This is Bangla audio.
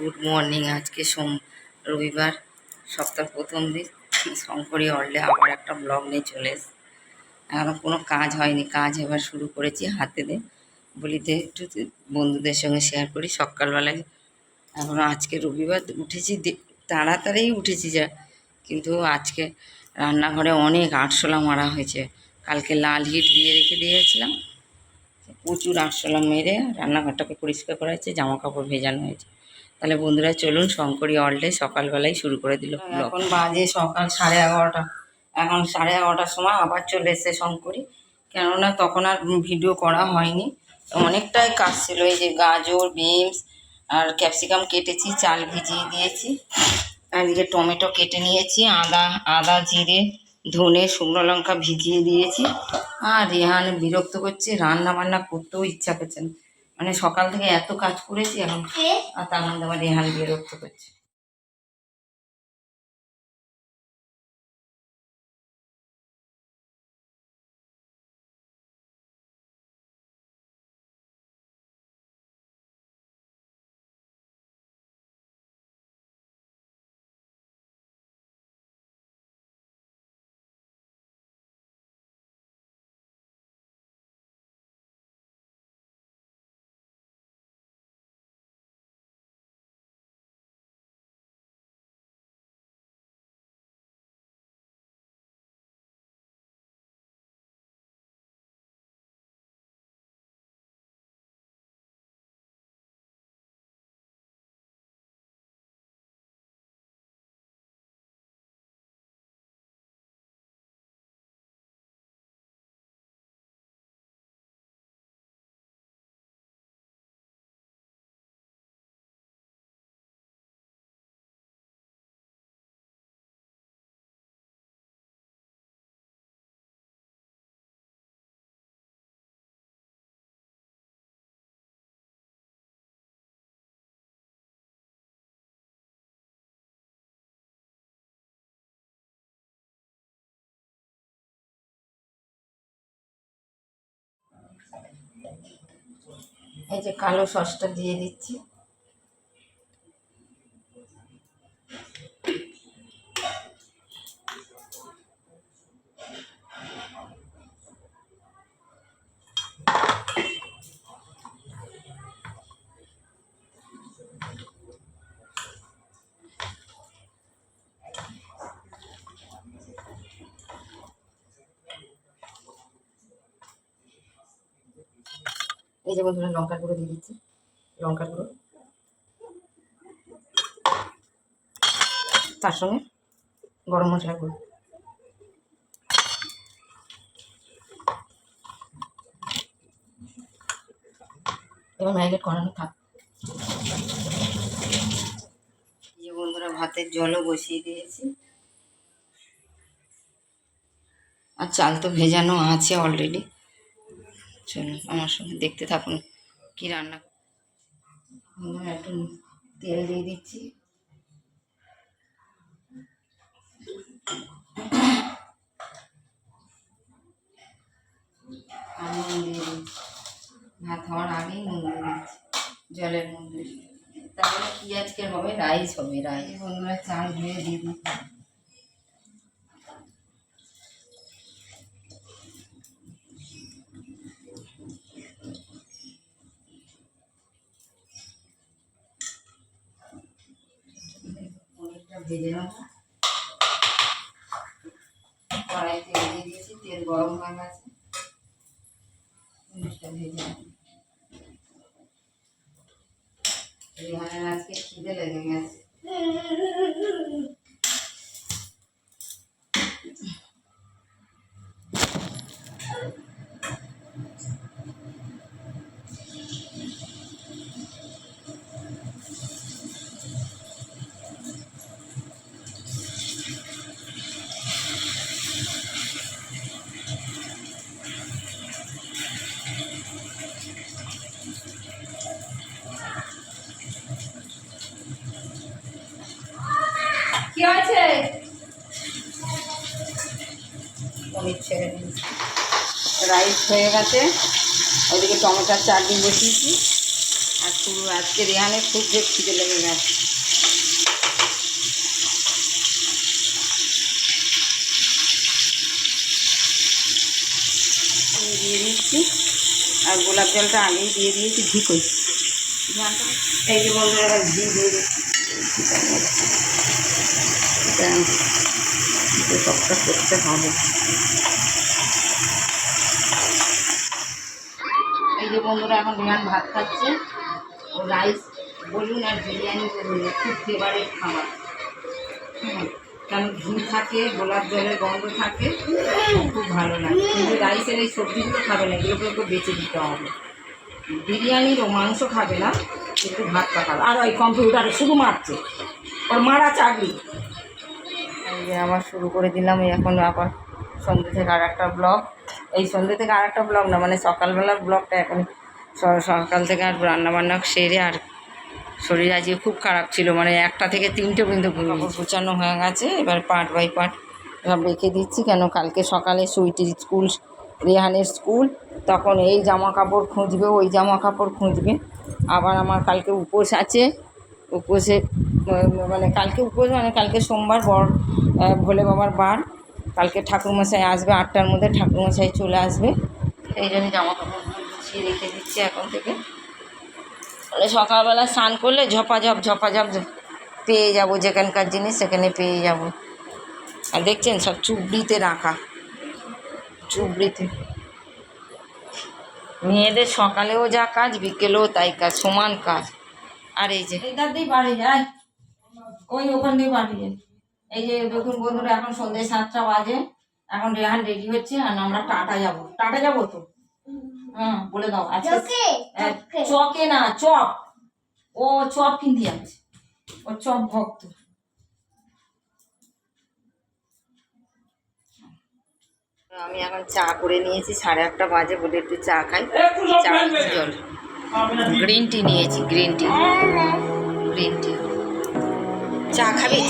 গুড মর্নিং আজকে সোম, রবিবার সপ্তাহ প্রথম দিন। শঙ্করী হলডে আবার একটা ব্লগ নিয়ে চলে এসে এখনও কোনো কাজ হয়নি। কাজ এবার শুরু করেছি হাতে দিয়ে। বলি যে একটু বন্ধুদের সঙ্গে শেয়ার করি। সকালবেলায় এখন আজকে রবিবার উঠেছি, দে- তাড়াতাড়ি উঠেছি যা। কিন্তু আজকে রান্নাঘরে অনেক আরশোলা মারা হয়েছে। কালকে লাল হিট দিয়ে রেখে দিয়েছিলাম। প্রচুর আরশোলা মেরে রান্নাঘরটাকে পরিষ্কার করা হয়েছে জামা কাপড় ভেজানো হয়েছে। তাহলে বন্ধুরা চলুন শঙ্করী অলডে সকালবেলায় শুরু করে দিল এখন বাজে সকাল সাড়ে এগারোটা। এখন সাড়ে এগারোটার সময় আবার চলে এসেছে শঙ্করী। কেননা তখন আর ভিডিও করা হয়নি। অনেকটাই কাজ ছিল, এই যে গাজর, বিনস আর ক্যাপসিকাম কেটেছি, চাল ভিজিয়ে দিয়েছি। আর এদিকে টমেটো কেটে নিয়েছি, আদা আদা, জিরে ধনে, শুকনো লঙ্কা ভিজিয়ে দিয়েছি। আর রেহান বিরক্ত করছে রান্না বান্না করতেও ইচ্ছা করছে না। মানে সকাল থেকে এত কাজ করেছি এখন। আর তার মধ্যে আবার রেহান বিরক্ত করছে। এই যে কালো সসটা দিয়ে দিচ্ছি। এই যে বন্ধুরা লঙ্কার গুঁড়ো দিয়ে দিচ্ছি। লঙ্কার গুঁড়ো তার সঙ্গে গরম মশলা গুঁড়ো। এবার ম্যারিনেট করানো থাক। যে বন্ধুরা, ভাতের জলও বসিয়ে দিয়েছি। আর চাল তো ভেজানো আছে অলরেডি চলুন আমার সঙ্গে দেখতে থাকুন কি রান্না একটু তেল দিয়ে দিচ্ছি। দিয়ে দিচ্ছি। ভাত হওয়ার আগেই নুন দিয়ে দিচ্ছি জলের মধ্যে তাহলে কি আজকে হবে? রাইস হবে রাইস। বন্ধুরা চাল ধুয়ে দিয়ে দিচ্ছি ভেজে নেব। কড়াই তেল দিয়ে দিয়েছি, তেল গরম হয়ে গেছে। পনিরটা ভেজে নেব। আজকে খিদে লেগে গেছে। কি রাইস হয়ে গেছে। ওইদিকে টমেটোর চাটনি বসিয়েছি। আর শুরু আজকে রেহানে খুব যে খিদে লেগে গেছে। দিয়ে দিচ্ছি। আর গোলাপ জলটা আগেই দিয়ে দিয়েছি, ঘি কই। এই যে বন্ধুরা, ঘি দিয়ে দিচ্ছি। সবটা করতে হবে। এই যে বন্ধুরা, এখন রিয়ান ভাত খাচ্ছে। রাইস, বলুন আর বিরিয়ানি বলুন খুব ফেভারিট খাবার। কারণ ঘি থাকে, গোলাপ জলের গন্ধ থাকে, খুব ভালো লাগে। কিন্তু রাইসের এই সবজিগুলো খাবে না, এগুলোকে একটু বেঁচে দিতে হবে। বিরিয়ানির মাংস খাবে না কিন্তু ভাতটা খাবে আর ওই কম্পিউটারে শুধু মারছে। ওর মারা চাকরি। এই যে আবার শুরু করে দিলাম। এখন আবার সন্ধ্যে থেকে আর একটা ব্লগ এই সন্ধ্যে থেকে আর একটা ব্লগ না মানে সকালবেলার ব্লগটা এখন সকাল থেকে আর রান্নাবান্না সেরে আর শরীর আজকে খুব খারাপ ছিল মানে একটা থেকে তিনটে পর্যন্ত গুছানো হয়ে গেছে এবার পার্ট বাই পার্ট সব রেখে দিচ্ছি কেন কালকে সকালে সুইটির স্কুল রেহানের স্কুল তখন এই জামা কাপড় খুঁজবে ওই জামা কাপড় খুঁজবে। আবার আমার কালকে উপোস আছে উপোসে মানে কালকে উপোস মানে কালকে সোমবার আহ, ভোলে বাবার বার। কালকে ঠাকুরমশাই আসবে আটটার মধ্যে ঠাকুরমশাই চলে আসবে। এই জন্য জামা কাপড়গুলো গুছিয়ে রেখে দিচ্ছি এখন থেকে। তাহলে সকালবেলা স্নান করলে ঝপাঝপ ঝপাঝপ পেয়ে যাব যেখানকার জিনিস সেখানে পেয়ে যাব। আর দেখছেন সব চুবড়িতে রাখা। চুবড়িতে। মেয়েদের সকালেও যা কাজ বিকেলেও তাই কাজ সমান কাজ। আর এই যে এইটার দিয়ে বাড়ি যায় ওই ওখান দিয়ে বাড়ি। যায় এই যে দেখুন বন্ধুরা এখন সন্ধ্যে সাতটা বাজে এখন রেহান রেডি হচ্ছে আর আমরা টাটা যাব। টাটা যাব তো? হ্যাঁ বলে দাও আজকে চকে না চপ। ও চপ কিনতে যাচ্ছে ও চপ ভক্ত। আমি এখন চা করে নিয়েছি সাড়ে আটটা বাজে বলে একটু চা খাই। চা জল। গ্রিন টি নিয়েছি গ্রিন টি গ্রিন টি চা খাবি?